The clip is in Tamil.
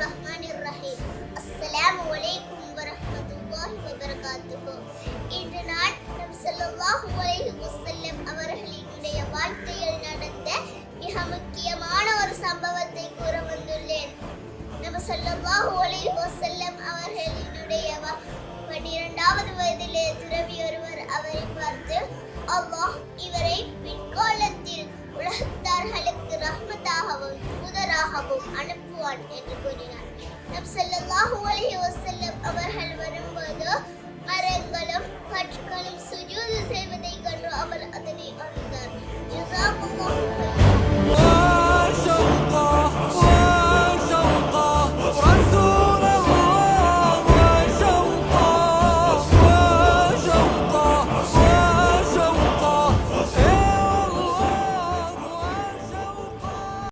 الرحمن الرحيم السلام عليكم ورحمة الله وبركاته இன்று நான் நம் ஸல்லல்லாஹு அலைஹி வஸல்லம் அவர்களினுடைய வாழ்க்கையில் நடந்த மிக முக்கியமான ஒரு சம்பவத்தை கூற வந்துள்ளேன் நம்ம ஸல்லல்லாஹு அலைஹி வஸல்லம் அவர்களினுடைய வ- பன்னிரண்டாவது வயதிலே துறவி ஒருவர் அவரை பார்த்து அல்லாஹ் இவரை பிற்காலத்தில் உலகத்தார்களுக்கு ரஹ்மத்தாகவும் தூதராகவும் அனுப்புவான் என்று கூறினார் நம் ஸல்லல்லாஹு அலைஹி வஸல்லம் அவர்கள் வரும்போது